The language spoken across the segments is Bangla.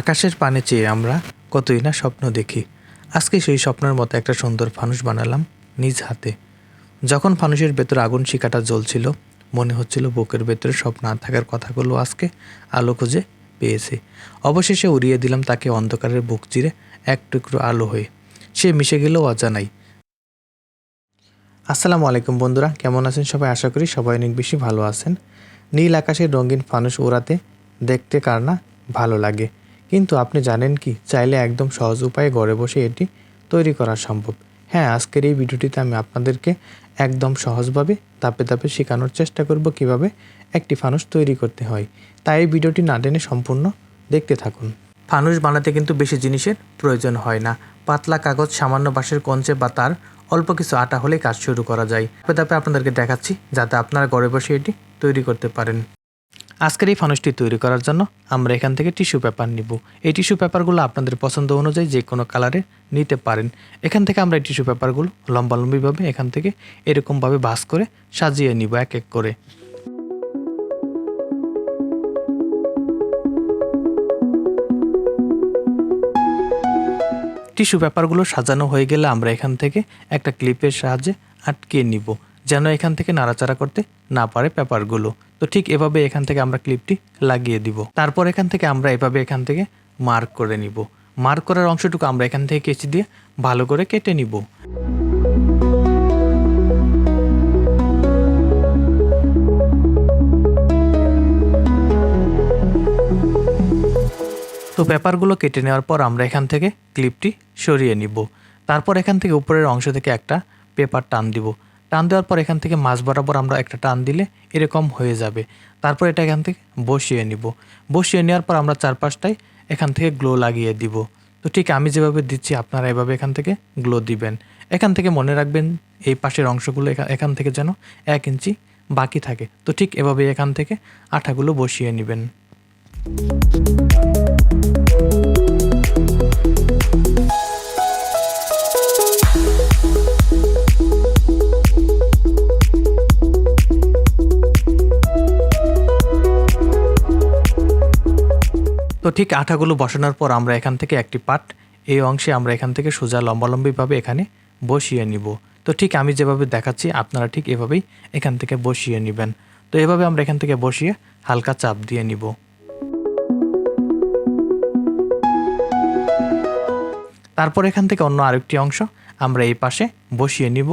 আকাশের পানে চেয়ে আমরা কতই না স্বপ্ন দেখি। আজকে সেই স্বপ্নের মতো একটা সুন্দর ফানুস বানালাম নিজ হাতে। যখন ফানুসের ভেতর আগুন শিকাটা জ্বলছিল, মনে হচ্ছিল বুকের ভেতরে সব না থাকার কথাগুলো আজকে আলো খুঁজে পেয়েছে। অবশেষে উড়িয়ে দিলাম তাকে অন্ধকারের বুক চিরে এক টুকরো আলো হয়ে। সে মিশে গেল অজানাই। আসসালামু আলাইকুম বন্ধুরা, কেমন আছেন সবাই? আশা করি সবাই অনেক বেশি ভালো আছেন। নীল আকাশের রঙিন ফানুস ওড়াতে দেখতে কার না ভালো লাগে। কিন্তু আপনি জানেন কি? চাইলে একদম সহজ উপায়ে ঘরে বসে এটি তৈরি করা সম্ভব। হ্যাঁ আজকের এই ভিডিওটিতে আমি আপনাদেরকে একদম সহজভাবে ধাপে ধাপে শেখানোর চেষ্টা করব কীভাবে একটি ফানুস তৈরি করতে হয়। তাই এই ভিডিওটি না টেনে সম্পূর্ণ দেখতে থাকুন। ফানুস বানাতে কিন্তু বেশি জিনিসের প্রয়োজন হয় না। পাতলা কাগজ, সামান্য বাঁশের কঞ্চে বা তার অল্প কিছু আটা হলেই কাজ শুরু করা যায়। ধাপে ধাপে আপনাদেরকে দেখাচ্ছি যাতে আপনারা ঘরে বসে এটি তৈরি করতে পারেন। আজকের এই ফানুসটি তৈরি করার জন্য আমরা এখান থেকে টিস্যু পেপার নিব। এই টিস্যু পেপারগুলো আপনাদের পছন্দ অনুযায়ী যে কোনো কালারে নিতে পারেন। এখান থেকে আমরা এই টিস্যু পেপারগুলো লম্বালম্বিভাবে এখান থেকে এরকমভাবে ভাঁজ করে সাজিয়ে নিব এক এক করে। টিস্যু পেপারগুলো সাজানো হয়ে গেলে আমরা এখান থেকে একটা ক্লিপের সাহায্যে আটকে নিব। যেন এখান থেকে নাড়াচাড়া করতে না পারে পেপারগুলো। তো ঠিক এভাবে এখান থেকে আমরা ক্লিপটি লাগিয়ে দিব। তারপর এখান থেকে আমরা এভাবে এখান থেকে মার্ক করে নিব। মার্ক করার অংশটুকু আমরা এখান থেকে কেচি দিয়ে ভালো করে কেটে নিব। তো পেপারগুলো কেটে নেওয়ার পর আমরা এখান থেকে ক্লিপটি সরিয়ে নিব। তারপর এখান থেকে উপরের অংশ থেকে একটা পেপার টান দিব। টান দেওয়ার পর এখান থেকে মাছ বরাবর আমরা একটা টান দিলে এরকম হয়ে যাবে। তারপর এটা এখান থেকে বসিয়ে নিব। বসিয়ে নেওয়ার পর আমরা চারপাশটায় এখান থেকে গ্লো লাগিয়ে দিব। তো ঠিক আমি যেভাবে দিচ্ছি, আপনারা এভাবে এখান থেকে গ্লো দিবেন। এখান থেকে মনে রাখবেন এই পাশের অংশগুলো এখা- এখান থেকে যেন এক ইঞ্চি বাকি থাকে। তো ঠিক এভাবে এখান থেকে আঠাগুলো বসিয়ে নেবেন। তো ঠিক আঠাগুলো বসানোর পর আমরা এখান থেকে একটি পাট, এই অংশে আমরা এখান থেকে সোজা লম্বালম্বিভাবে এখানে বসিয়ে নিব। তো ঠিক আমি যেভাবে দেখাচ্ছি, আপনারা ঠিক এভাবেই এখান থেকে বসিয়ে নেবেন। তো এভাবে আমরা এখান থেকে বসিয়ে হালকা চাপ দিয়ে নিব। তারপর এখান থেকে অন্য আরেকটি অংশ আমরা এই পাশে বসিয়ে নিব,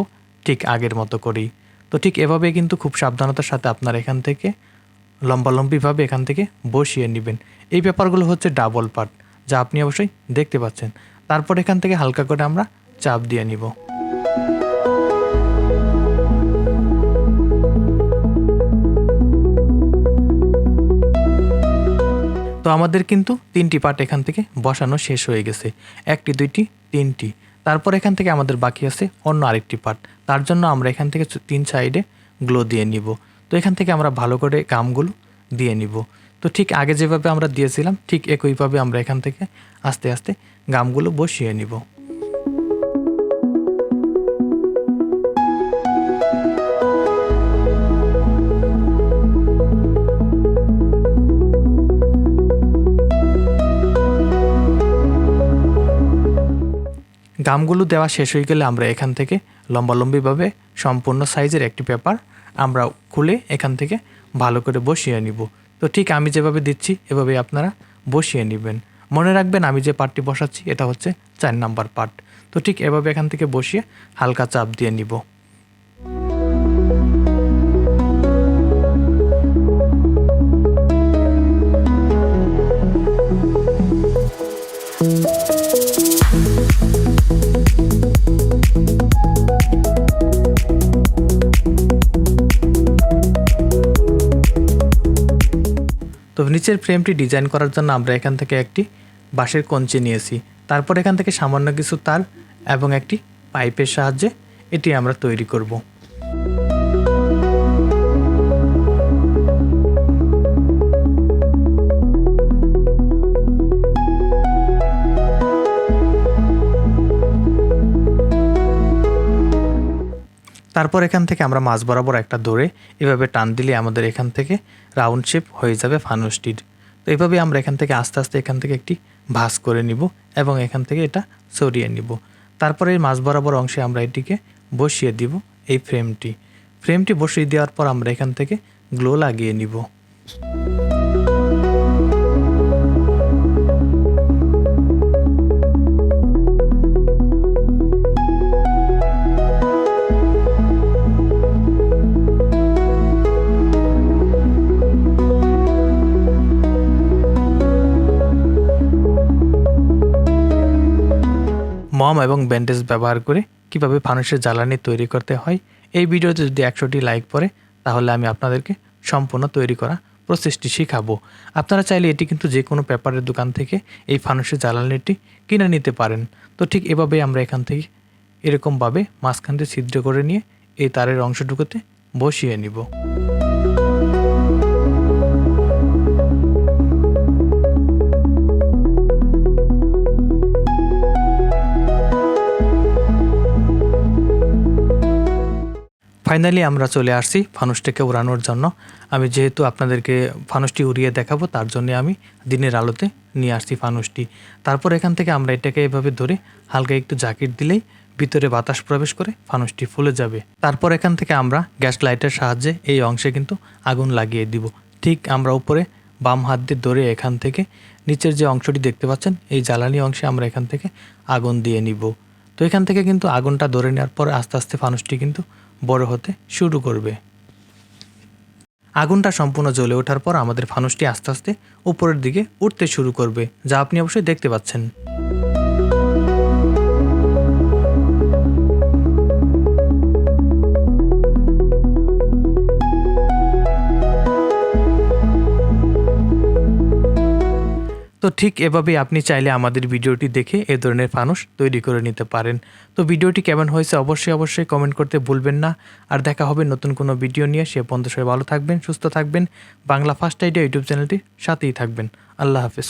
ঠিক আগের মতো করেই। তো ঠিক এভাবে কিন্তু খুব সাবধানতার সাথে আপনারা এখান থেকে লম্বালম্বিভাবে এখান থেকে বসিয়ে নেবেন। এই ব্যাপারগুলো হচ্ছে ডাবল পার্ট যা আপনি অবশ্যই দেখতে পাচ্ছেন। তারপর এখান থেকে হালকা করে আমরা চাপ দিয়ে নিব। তো আমাদের কিন্তু তিনটি পার্ট এখান থেকে বসানো শেষ হয়ে গেছে। একটি, দুইটি, তিনটি। তারপর এখান থেকে আমাদের বাকি আছে অন্য আরেকটি পার্ট তার জন্য আমরা এখান থেকে তিন সাইডে গ্লো দিয়ে নিব। তো এখান থেকে আমরা ভালো করে গামগুলো দিয়ে নিব। তো ঠিক আগে যেভাবে আমরা দিয়েছিলাম, ঠিক একইভাবে আমরা এখান থেকে আস্তে আস্তে গামগুলো বসিয়ে নিব। গামগুলো দেওয়া শেষ হয়ে গেলে আমরা এখান থেকে লম্বালম্বিভাবে সম্পূর্ণ সাইজের একটি পেপার আমরা খুলে এখান থেকে ভালো করে বসিয়ে নিব। তো ঠিক আমি যেভাবে দিচ্ছি এভাবে আপনারা বসিয়ে নেবেন। মনে রাখবেন আমি যে পার্টটি বসাচ্ছি, এটা হচ্ছে চার নাম্বার পার্ট তো ঠিক এভাবে এখান থেকে বসিয়ে হালকা চাপ দিয়ে নিব। নিচের ফ্রেমটি ডিজাইন করার জন্য আমরা এখান থেকে একটি বাঁশের কঞ্চি নিয়েছি। তারপর এখান থেকে সামান্য কিছু তার এবং একটি পাইপের সাহায্যে এটি আমরা তৈরি করব। তারপর এখান থেকে আমরা মাছ বরাবর একটা দৌড়ে এভাবে টান দিলে আমাদের এখান থেকে রাউন্ড শেপ হয়ে যাবে ফানুসটির তো এভাবে আমরা এখান থেকে আস্তে আস্তে এখান থেকে একটি ভাস করে নিব এবং এখান থেকে এটা সরিয়ে নিব। তারপরে এই মাছ বরাবর অংশে আমরা এটিকে বসিয়ে দিব এই ফ্রেমটি ফ্রেমটি বসিয়ে দেওয়ার পর আমরা এখান থেকে গ্লো লাগিয়ে নিব। মম এবং ব্যান্ডেজ ব্যবহার করে কীভাবে ফানুসের জ্বালানি তৈরি করতে হয়, এই ভিডিওতে যদি একশোটি লাইক পড়ে, তাহলে আমি আপনাদেরকে সম্পূর্ণ তৈরি করা প্রসেসটি শেখাবো। আপনারা চাইলে এটি কিন্তু যে কোনো পেপারের দোকান থেকে এই ফানুসের জ্বালানিটি কিনে নিতে পারেন। তো ঠিক এভাবে আমরা এখান থেকে এরকমভাবে মাঝখান দিয়ে ছিদ্র করে নিয়ে এই তারের অংশটুকুতে বসিয়ে নিব। ফাইনালি আমরা চলে আসছি ফানুসটিকে উড়ানোর জন্য। আমি যেহেতু আপনাদেরকে ফানুসটি উড়িয়ে দেখাবো, তার জন্য আমি দিনের আলোতে নিয়ে আসছি ফানুসটি তারপর এখান থেকে আমরা এটাকে এভাবে ধরে হালকা একটু জ্যাকেট দিলেই ভিতরে বাতাস প্রবেশ করে ফানুসটি ফুলে যাবে। তারপর এখান থেকে আমরা গ্যাস লাইটের সাহায্যে এই অংশে কিন্তু আগুন লাগিয়ে দিব। ঠিক আমরা উপরে বাম হাত দিয়ে ধরে এখান থেকে নিচের যে অংশটি দেখতে পাচ্ছেন, এই জ্বালানি অংশে আমরা এখান থেকে আগুন দিয়ে নিব। তো এখান থেকে কিন্তু আগুনটা ধরে নেওয়ার পর আস্তে আস্তে ফানুসটি কিন্তু বড় হতে শুরু করবে। আগুনটা সম্পূর্ণ জ্বলে ওঠার পর আমাদের ফানুসটি আস্তে আস্তে উপরের দিকে উঠতে শুরু করবে, যা আপনি অবশ্যই দেখতে পাচ্ছেন। তো ঠিক এভাবেই আপনি চাইলে আমাদের ভিডিওটি দেখে এ ধরনের ফানুস তৈরি করে নিতে পারেন। তো ভিডিওটি কেমন হয়েছে অবশ্যই অবশ্যই কমেন্ট করতে ভুলবেন না। আর দেখা হবে নতুন কোনো ভিডিও নিয়ে। সে বন্ধ সবাই ভালো থাকবেন, সুস্থ থাকবেন। বাংলা ফার্স্ট আইডিয়া ইউটিউব চ্যানেলটির সাথেই থাকবেন। আল্লাহ হাফিজ।